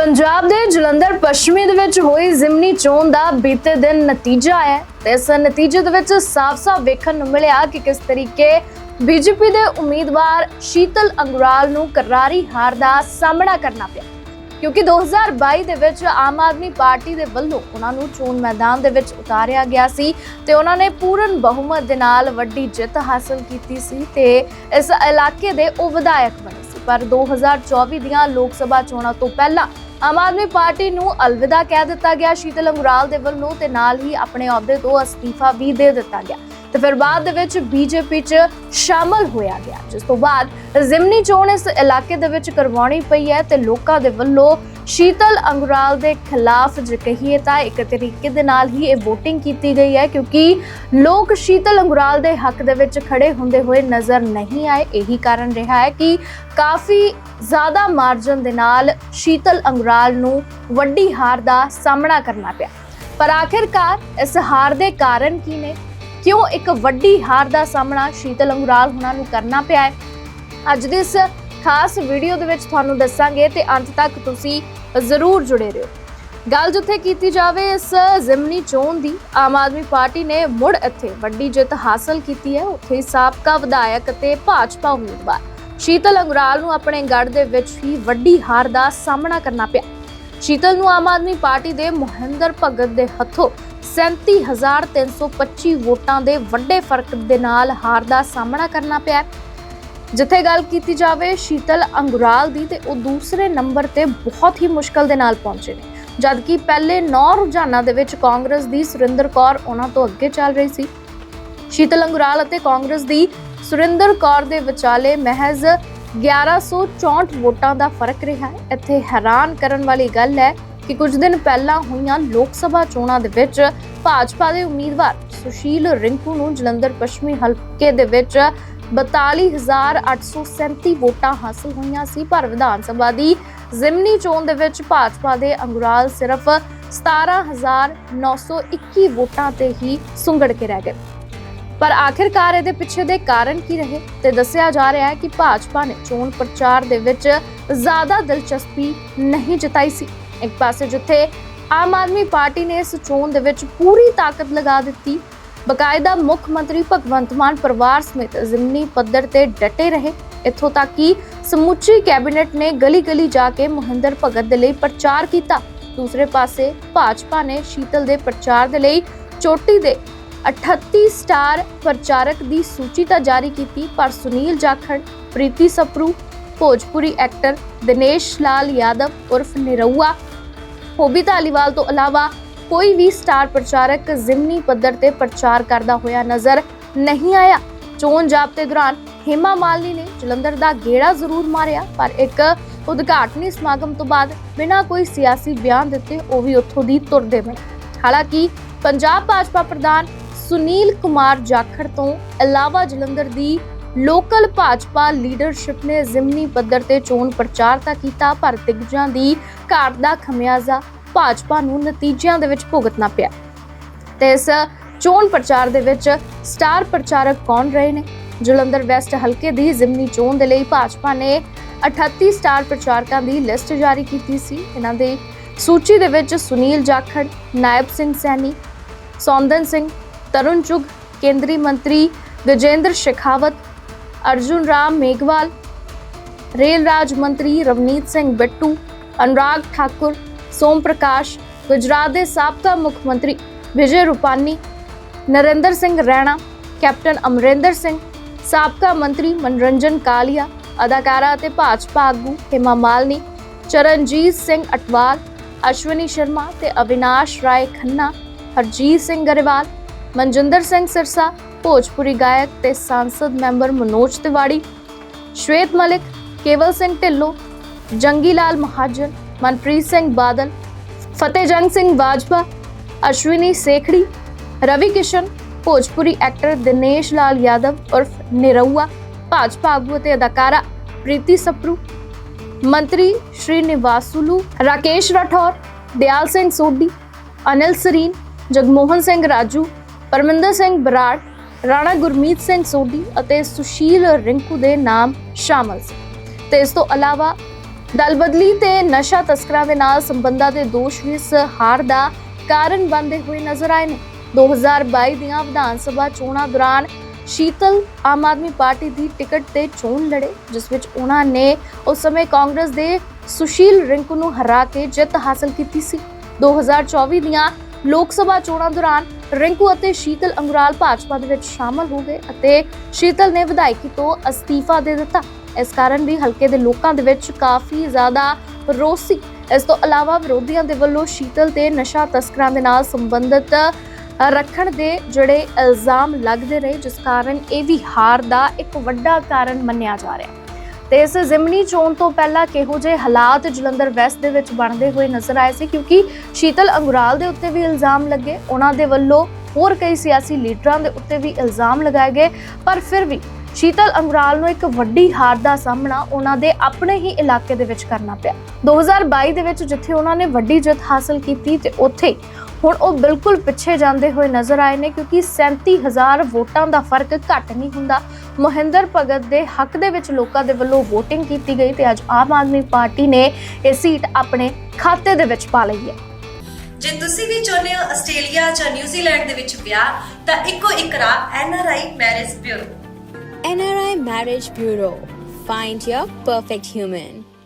ਪੰਜਾਬ ਦੇ ਜਲੰਧਰ ਪੱਛਮੀ ਦੇ ਵਿੱਚ ਹੋਈ ਜ਼ਿਮਨੀ ਚੋਣ ਦਾ ਬੀਤੇ ਦਿਨ ਨਤੀਜਾ ਆਇਆ ਤੇ ਇਸ ਨਤੀਜੇ ਦੇ ਵਿੱਚ ਸਾਫ਼-ਸਾਫ਼ ਵੇਖਣ ਨੂੰ ਮਿਲਿਆ ਕਿ ਕਿਸ ਤਰੀਕੇ ਬੀਜੇਪੀ ਦੇ ਉਮੀਦਵਾਰ ਸ਼ੀਤਲ ਅੰਗਰਾਲ ਨੂੰ ਕਰਾਰੀ ਹਾਰ ਦਾ ਸਾਹਮਣਾ ਕਰਨਾ ਪਿਆ। ਕਿਉਂਕਿ 2022 ਦੇ ਵਿੱਚ ਆਮ ਆਦਮੀ ਪਾਰਟੀ ਦੇ ਵੱਲੋਂ ਉਹਨਾਂ ਨੂੰ ਚੋਣ ਮੈਦਾਨ ਦੇ ਵਿੱਚ ਉਤਾਰਿਆ ਗਿਆ ਸੀ ਤੇ ਉਹਨਾਂ ਨੇ ਪੂਰਨ ਬਹੁਮਤ ਦੇ ਨਾਲ ਵੱਡੀ ਜਿੱਤ ਹਾਸਲ ਕੀਤੀ ਸੀ ਤੇ ਇਸ ਇਲਾਕੇ ਦੇ ਉਹ ਵਿਧਾਇਕ ਬਣੇ ਸੀ। ਪਰ 2024 ਦੀਆਂ ਲੋਕ ਸਭਾ ਚੋਣਾਂ ਤੋਂ ਪਹਿਲਾਂ ਆਮ ਆਦਮੀ ਪਾਰਟੀ ਨੂੰ ਅਲਵਿਦਾ ਕਹਿ ਦਿੱਤਾ ਗਿਆ। ਸ਼ੀਤਲ ਅੰਗਰਾਲ ਦੇ ਵੱਲੋਂ ਤੇ ਨਾਲ ਹੀ ਆਪਣੇ ਅਹੁਦੇ ਤੋਂ ਅਸਤੀਫਾ ਵੀ ਦੇ ਦਿੱਤਾ ਗਿਆ। ਤੇ ਫਿਰ ਬਾਅਦ ਦੇ ਵਿੱਚ ਬੀਜੇਪੀ 'ਚ ਸ਼ਾਮਲ ਹੋਇਆ ਗਿਆ। ਜਿਸ ਤੋਂ ਬਾਅਦ ਜ਼ਿਮਨੀ ਚੋਣ ਇਸ ਇਲਾਕੇ ਦੇ ਵਿੱਚ ਕਰਵਾਉਣੀ ਪਈ ਹੈ ਤੇ ਲੋਕਾਂ ਦੇ ਵੱਲੋਂ ਸ਼ੀਤਲ ਅੰਗਰਾਲ ਦੇ ਖਿਲਾਫ ਜੇ ਕਹੀਏ ਤਾਂ ਇੱਕ ਤਰੀਕੇ ਦੇ ਨਾਲ ਹੀ ਇਹ VOTING ਕੀਤੀ ਗਈ ਹੈ, ਕਿਉਂਕਿ ਲੋਕ ਸ਼ੀਤਲ ਅੰਗਰਾਲ ਦੇ ਹੱਕ ਦੇ ਵਿੱਚ ਖੜੇ ਹੁੰਦੇ ਹੋਏ ਨਜ਼ਰ ਨਹੀਂ ਆਏ। ਇਹੀ ਕਾਰਨ ਰਿਹਾ ਹੈ ਕਿ ਕਾਫੀ ਜ਼ਿਆਦਾ ਮਾਰਜਨ ਦੇ ਨਾਲ ਸ਼ੀਤਲ ਅੰਗਰਾਲ ਨੂੰ ਵੱਡੀ ਹਾਰ ਦਾ ਸਾਹਮਣਾ ਕਰਨਾ ਪਿਆ। ਪਰ ਆਖਿਰਕਾਰ ਇਸ ਹਾਰ ਦੇ ਕਾਰਨ ਕੀ ਨੇ? ਕਿਉਂ ਇੱਕ ਵੱਡੀ ਹਾਰ ਦਾ ਸਾਹਮਣਾ ਸ਼ੀਤਲ ਅੰਗਰਾਲ ਹੁਣਾਂ ਨੂੰ ਕਰਨਾ ਪਿਆ ਹੈ? ਅੱਜ ਦੇ ਇਸ ਖਾਸ ਵੀਡੀਓ ਦੇ ਵਿੱਚ ਤੁਹਾਨੂੰ ਦੱਸਾਂਗੇ ਤੇ ਅੰਤ ਤੱਕ ਤੁਸੀਂ ਜ਼ਰੂਰ ਜੁੜੇ ਰਹੋ। ਗੱਲ ਜਿੱਥੇ ਕੀਤੀ ਜਾਵੇ, ਇਸ ਜ਼ਿਮਨੀ ਚੋਣ ਦੀ, ਆਮ ਆਦਮੀ ਪਾਰਟੀ ਨੇ ਮੁੜ ਇੱਥੇ ਵੱਡੀ ਜਿੱਤ ਹਾਸਲ ਕੀਤੀ ਹੈ। ਉੱਥੇ ਹੀ ਸਾਬਕਾ ਵਿਧਾਇਕ ਅਤੇ ਭਾਜਪਾ ਉਮੀਦਵਾਰ ਸ਼ੀਤਲ ਅੰਗਰਾਲ ਨੂੰ ਆਪਣੇ ਗੜ ਦੇ ਵਿੱਚ ਹੀ ਵੱਡੀ ਹਾਰ ਦਾ ਸਾਹਮਣਾ ਕਰਨਾ ਪਿਆ। ਸ਼ੀਤਲ ਨੂੰ ਆਮ ਆਦਮੀ ਪਾਰਟੀ ਦੇ ਮੋਹਿੰਦਰ ਭਗਤ ਦੇ ਹੱਥੋਂ 37325 ਵੋਟਾਂ ਦੇ ਵੱਡੇ ਫ਼ਰਕ ਦੇ ਨਾਲ ਹਾਰ ਦਾ ਸਾਹਮਣਾ ਕਰਨਾ ਪਿਆ। ਜਿੱਥੇ ਗੱਲ ਕੀਤੀ ਜਾਵੇ ਸ਼ੀਤਲ ਅੰਗੁਰਾਲ ਦੀ ਤੇ ਉਹ ਦੂਸਰੇ ਨੰਬਰ ਤੇ ਬਹੁਤ ਹੀ ਮੁਸ਼ਕਲ ਦੇ ਨਾਲ ਪਹੁੰਚੇ ਨੇ। ਜਦਕਿ ਪਹਿਲੇ 9 ਰੁਝਾਨਾਂ ਦੇ ਵਿੱਚ ਕਾਂਗਰਸ ਦੀ ਸੁਰਿੰਦਰ ਕੌਰ ਉਹਨਾਂ ਤੋਂ ਅੱਗੇ ਚੱਲ ਰਹੀ ਸੀ। ਸ਼ੀਤਲ ਅੰਗੁਰਾਲ ਅਤੇ ਕਾਂਗਰਸ ਦੀ ਸੁਰਿੰਦਰ ਕੌਰ ਦੇ ਵਿਚਾਲੇ ਮਹਿਜ਼ 1164 ਵੋਟਾਂ ਦਾ ਫ਼ਰਕ ਰਿਹਾ ਹੈ। ਇੱਥੇ ਹੈਰਾਨ ਕਰਨ ਵਾਲੀ ਗੱਲ ਹੈ ਕਿ ਕੁਝ ਦਿਨ ਪਹਿਲਾਂ ਹੋਈਆਂ ਲੋਕ ਸਭਾ ਚੋਣਾਂ ਦੇ ਵਿੱਚ ਭਾਜਪਾ ਦੇ ਉਮੀਦਵਾਰ ਸੁਸ਼ੀਲ ਰਿੰਕੂ ਨੂੰ ਜਲੰਧਰ ਪੱਛਮੀ ਹਲਕੇ ਦੇ ਵਿੱਚ 42837 ਵੋਟਾਂ ਹਾਸਲ ਹੋਈਆਂ ਸੀ, ਪਰ ਵਿਧਾਨ ਸਭਾ ਦੀ ਜ਼ਿਮਨੀ ਚੋਣ ਦੇ ਵਿੱਚ ਭਾਜਪਾ ਦੇ ਅੰਗੁਰਾਲ ਸਿਰਫ 17921 ਵੋਟਾਂ ਤੇ ਹੀ ਸੁੰਗੜ ਕੇ ਰਹਿ ਗਏ। ਪਰ ਆਖਿਰਕਾਰ ਇਹਦੇ ਪਿੱਛੇ ਦੇ ਕਾਰਨ ਕੀ ਰਹੇ? ਤੇ ਦੱਸਿਆ ਜਾ ਰਿਹਾ ਹੈ ਕਿ ਭਾਜਪਾ ਨੇ ਚੋਣ ਪ੍ਰਚਾਰ ਦੇ ਵਿੱਚ ਜ਼ਿਆਦਾ ਦਿਲਚਸਪੀ ਨਹੀਂ ਜਤਾਈ ਸੀ। ਇੱਕ ਪਾਸੇ ਜਿੱਥੇ ਆਮ ਆਦਮੀ ਪਾਰਟੀ ਨੇ ਇਸ ਚੋਣ ਦੇ ਵਿੱਚ ਪੂਰੀ ਤਾਕਤ ਲਗਾ ਦਿੱਤੀ ਬਕਾਇਦਾ ਮੁੱਖ ਮੰਤਰੀ ਭਗਵੰਤ ਮਾਨ ਪਰਿਵਾਰ ਸਮੇਤ ਜ਼ਿਮਨੀ ਪੱਧਰ ਤੇ ਡਟੇ ਰਹੇ। ਇੱਥੋਂ ਤੱਕ ਕਿ ਸਮੁੱਚੀ ਕੈਬਨਿਟ ਨੇ ਗਲੀ-ਗਲੀ ਜਾ ਕੇ ਮਹਿੰਦਰ ਭਗਤ ਦੇ ਲਈ ਪ੍ਰਚਾਰ ਕੀਤਾ। ਦੂਸਰੇ ਪਾਸੇ ਭਾਜਪਾ ਨੇ ਸ਼ੀਤਲ ਦੇ ਪ੍ਰਚਾਰ ਦੇ ਲਈ ਚੋਟੀ ਦੇ 38 ਸਟਾਰ ਪ੍ਰਚਾਰਕ ਦੀ ਸੂਚੀ ਤਾਂ ਜਾਰੀ ਕੀਤੀ, ਪਰ ਸੁਨੀਲ ਜਾਖੜ, ਪ੍ਰੀਤੀ ਸਪਰੂ, ਭੋਜਪੁਰੀ ਐਕਟਰ ਦਿਨੇਸ਼ ਲਾਲ ਯਾਦਵ ਉਰਫ ਨਿਰਹੁਆ ਹੋਬੀ ਧਾਲੀਵਾਲ ਤੋਂ ਇਲਾਵਾ ਕੋਈ ਵੀ ਸਟਾਰ ਪ੍ਰਚਾਰਕ ਜ਼ਿਮਨੀ ਪੱਧਰ ਤੇ ਪ੍ਰਚਾਰ ਕਰਦਾ ਹੋਇਆ ਨਜ਼ਰ ਨਹੀਂ ਆਇਆ। ਚੋਣ ਜਾਬਤੇ ਦੌਰਾਨ ਹਿਮਾ ਮਾਲਨੀ ਨੇ ਜਲੰਧਰ ਦਾ ਗੇੜਾ ਜ਼ਰੂਰ ਮਾਰਿਆ, ਪਰ ਇੱਕ ਉਦਘਾਟਨੀ ਸਮਾਗਮ ਤੋਂ ਬਾਅਦ ਬਿਨਾਂ ਕੋਈ ਸਿਆਸੀ ਬਿਆਨ ਦਿੱਤੇ ਉਹ ਵੀ ਉੱਥੋਂ ਦੀ ਤੁਰਦੇ ਬਣੇ ਹਾਲਾਂਕਿ ਪੰਜਾਬ ਭਾਜਪਾ ਪ੍ਰਧਾਨ ਸੁਨੀਲ ਕੁਮਾਰ ਜਾਖੜ ਤੋਂ ਇਲਾਵਾ ਜਲੰਧਰ ਦੀ ਲੋਕਲ ਭਾਜਪਾ ਲੀਡਰਸ਼ਿਪ ਨੇ ਜ਼ਿਮਨੀ ਪੱਧਰ ਤੇ ਚੋਣ ਪ੍ਰਚਾਰ ਤਾਂ ਕੀਤਾ, ਪਰ ਦਿਗਜਾਂ ਦੀ ਘਾਟ ਦਾ ਖਮਿਆਜ਼ਾ ਭਾਜਪਾ ਨੂੰ ਨਤੀਜਿਆਂ ਦੇ ਵਿੱਚ ਭੁਗਤਣਾ ਪਿਆ। ਤੇ ਇਸ ਚੋਣ ਪ੍ਰਚਾਰ ਦੇ ਵਿੱਚ ਸਟਾਰ ਪ੍ਰਚਾਰਕ ਕੌਣ ਰਹੇ ਨੇ? ਜਲੰਧਰ ਵੈਸਟ ਹਲਕੇ ਦੀ ਜ਼ਿਮਨੀ ਚੋਣ ਦੇ ਲਈ ਭਾਜਪਾ ਨੇ 38 ਸਟਾਰ ਪ੍ਰਚਾਰਕਾਂ ਦੀ ਲਿਸਟ ਜਾਰੀ ਕੀਤੀ ਸੀ। ਇਹਨਾਂ ਦੇ ਸੂਚੀ ਦੇ ਵਿੱਚ ਸੁਨੀਲ ਜਾਖੜ, ਨਾਇਬ ਸਿੰਘ ਸੈਣੀ, ਸੌਂਦਨ ਸਿੰਘ, ਤਰੁਣ ਚੁਗ, ਕੇਂਦਰੀ ਮੰਤਰੀ ਗਜੇਂਦਰ ਸ਼ੇਖਾਵਤ, ਅਰਜੁਨ ਰਾਮ ਮੇਘਵਾਲ, ਰੇਲ ਰਾਜ ਮੰਤਰੀ ਰਵਨੀਤ ਸਿੰਘ ਬਿੱਟੂ, ਅਨੁਰਾਗ ਠਾਕੁਰ ਸੋਮ ਪ੍ਰਕਾਸ਼, ਗੁਜਰਾਤ ਦੇ ਸਾਬਕਾ ਮੁੱਖ ਮੰਤਰੀ ਵਿਜੇ ਰੂਪਾਨੀ, ਨਰਿੰਦਰ ਸਿੰਘ ਰੈਣਾ, ਕੈਪਟਨ ਅਮਰਿੰਦਰ ਸਿੰਘ, ਸਾਬਕਾ ਮੰਤਰੀ ਮਨਰੰਜਨ ਕਾਲੀਆ, ਅਦਾਕਾਰਾ ਅਤੇ ਭਾਜਪਾ ਆਗੂ ਹਿਮਾ ਮਾਲਨੀ, ਚਰਨਜੀਤ ਸਿੰਘ ਅਟਵਾਲ, ਅਸ਼ਵਨੀ ਸ਼ਰਮਾ ਤੇ ਅਵਿਨਾਸ਼ ਰਾਏ ਖੰਨਾ, ਹਰਜੀਤ ਸਿੰਘ ਗਰੇਵਾਲ, ਮਨਜਿੰਦਰ ਸਿੰਘ ਸਿਰਸਾ, ਭੋਜਪੁਰੀ ਗਾਇਕ ਤੇ ਸੰਸਦ ਮੈਂਬਰ ਮਨੋਜ ਤਿਵਾੜੀ, ਸ਼ਵੇਤ ਮਲਿਕ, ਕੇਵਲ ਸਿੰਘ ਢਿੱਲੋਂ ਜੰਗੀ ਲਾਲ ਮਹਾਜਨ ਮਨਪ੍ਰੀਤ ਸਿੰਘ ਬਾਦਲ ਫਤਿਹਜੰਗ ਸਿੰਘ ਬਾਜਵਾ, ਅਸ਼ਵਨੀ ਸੇਖੜੀ, ਰਵੀ ਕਿਸ਼ਨ, ਭੋਜਪੁਰੀ ਐਕਟਰ ਦਿਨੇਸ਼ ਲਾਲ ਯਾਦਵ ਉਰਫ ਨਿਰਹੁਆ ਭਾਜਪਾ ਆਗੂ ਅਤੇ ਅਦਾਕਾਰਾ ਪ੍ਰੀਤੀ ਸਪਰੂ, ਮੰਤਰੀ ਸ਼੍ਰੀ ਨਿਵਾਸੁਲੂ ਰਾਕੇਸ਼ ਰਾਠੌਰ, ਦਿਆਲ ਸਿੰਘ ਸੋਢੀ, ਅਨਿਲ ਸਰੀਨ, ਜਗਮੋਹਨ ਸਿੰਘ ਰਾਜੂ, ਪਰਮਿੰਦਰ ਸਿੰਘ ਬਰਾੜ, ਰਾਣਾ ਗੁਰਮੀਤ ਸਿੰਘ ਸੋਢੀ ਅਤੇ ਸੁਸ਼ੀਲ ਰਿੰਕੂ ਦੇ ਨਾਮ ਸ਼ਾਮਲ ਸੀ। ਤੇ ਇਸ ਤੋਂ ਇਲਾਵਾ ਦਲ ਬਦਲੀ ਤੇ ਨਸ਼ਾ ਤਸਕਰਾਂ ਦੇ ਨਾਲ ਸੰਬੰਧਾਂ ਦੇ ਦੋਸ਼ ਵੀ ਇਸ ਹਾਰ ਦਾ ਕਾਰਨ ਬਣਦੇ ਹੋਏ ਨਜ਼ਰ ਆਏ ਨੇ। 2022 ਦੀਆਂ ਵਿਧਾਨ ਸਭਾ ਚੋਣਾਂ ਦੌਰਾਨ ਸ਼ੀਤਲ ਆਮ ਆਦਮੀ ਪਾਰਟੀ ਦੀ ਟਿਕਟ ਤੇ ਚੋਣ ਲੜੇ, ਜਿਸ ਵਿੱਚ ਉਹਨਾਂ ਨੇ ਉਸ ਸਮੇਂ ਕਾਂਗਰਸ ਦੇ ਸੁਸ਼ੀਲ ਰਿੰਕੂ ਨੂੰ ਹਰਾ ਕੇ ਜਿੱਤ ਹਾਸਲ ਕੀਤੀ ਸੀ। 2024 ਦੀਆਂ ਲੋਕ ਸਭਾ ਚੋਣਾਂ ਦੌਰਾਨ ਰਿੰਕੂ ਅਤੇ ਸ਼ੀਤਲ ਅੰਗਰਾਲ ਭਾਜਪਾ ਦੇ ਵਿੱਚ ਸ਼ਾਮਲ ਹੋ ਗਏ ਅਤੇ ਸ਼ੀਤਲ ਨੇ ਵਿਧਾਇਕੀ ਤੋਂ ਅਸਤੀਫਾ ਦੇ ਦਿੱਤਾ। ਇਸ ਕਾਰਨ ਵੀ ਹਲਕੇ ਦੇ ਲੋਕਾਂ ਦੇ ਵਿੱਚ ਕਾਫੀ ਜ਼ਿਆਦਾ ਰੋਸ ਸੀ। ਇਸ ਤੋਂ ਇਲਾਵਾ ਵਿਰੋਧੀਆਂ ਦੇ ਵੱਲੋਂ ਸ਼ੀਤਲ ਤੇ ਨਸ਼ਾ ਤਸਕਰਾਂ ਦੇ ਨਾਲ ਸੰਬੰਧਿਤ ਰੱਖਣ ਦੇ ਜਿਹੜੇ ਇਲਜ਼ਾਮ ਲੱਗਦੇ ਰਹੇ, ਜਿਸ ਕਾਰਨ ਇਹ ਵੀ ਹਾਰ ਦਾ ਇੱਕ ਵੱਡਾ ਕਾਰਨ ਮੰਨਿਆ ਜਾ ਰਿਹਾ। ਤੇ ਇਸ ਜ਼ਿਮਨੀ ਚੋਣ ਤੋਂ ਪਹਿਲਾਂ ਕਿਹੋ ਜਿਹੇ ਹਾਲਾਤ ਜਲੰਧਰ ਵੈਸਟ ਦੇ ਵਿੱਚ ਬਣਦੇ ਹੋਏ ਨਜ਼ਰ ਆਏ ਸੀ? ਕਿਉਂਕਿ ਸ਼ੀਤਲ ਅੰਗੁਰਾਲ ਦੇ ਉੱਤੇ ਵੀ ਇਲਜ਼ਾਮ ਲੱਗੇ, ਉਹਨਾਂ ਦੇ ਵੱਲੋਂ ਹੋਰ ਕਈ ਸਿਆਸੀ ਲੀਡਰਾਂ ਦੇ ਉੱਤੇ ਵੀ ਇਲਜ਼ਾਮ ਲਗਾਏ ਗਏ, ਪਰ ਫਿਰ ਵੀ ਸ਼ੀਤਲ ਅੰਗਰਾਲ ਨੂੰ ਇੱਕ ਵੱਡੀ ਹਾਰ ਦਾ ਸਾਹਮਣਾ ਉਹਨਾਂ ਦੇ ਆਪਣੇ ਹੀ ਇਲਾਕੇ ਦੇ ਵਿੱਚ ਕਰਨਾ ਪਿਆ। 2022 ਦੇ ਵਿੱਚ ਜਿੱਥੇ ਉਹਨਾਂ ਨੇ ਵੱਡੀ ਜਿੱਤ ਹਾਸਲ ਕੀਤੀ ਤੇ ਉੱਥੇ ਹੁਣ ਉਹ ਬਿਲਕੁਲ ਪਿੱਛੇ ਜਾਂਦੇ ਹੋਏ ਨਜ਼ਰ ਆਏ ਨੇ ਕਿਉਂਕਿ 37000 ਵੋਟਾਂ ਦਾ ਫ਼ਰਕ ਘੱਟ ਨਹੀਂ ਹੁੰਦਾ। ਮਹਿੰਦਰ ਭਗਤ ਦੇ ਹੱਕ ਦੇ ਵਿੱਚ ਲੋਕਾਂ ਦੇ ਵੱਲੋਂ VOTING ਕੀਤੀ ਗਈ ਤੇ ਅੱਜ ਆਮ ਆਦਮੀ ਪਾਰਟੀ ਨੇ ਇਹ ਸੀਟ ਆਪਣੇ ਖਾਤੇ ਦੇ ਵਿੱਚ ਪਾ ਲਈ ਹੈ। ਜੇ ਤੁਸੀਂ ਵੀ ਚਾਹੁੰਦੇ ਹੋ ਆਸਟ੍ਰੇਲੀਆ ਜਾਂ ਨਿਊਜ਼ੀਲੈਂਡ ਦੇ ਵਿੱਚ ਵਿਆਹ, ਤਾਂ ਇੱਕੋ ਇੱਕ ਰਾਹ NRI marriage bureau. NRI Marriage Bureau. Find your perfect human.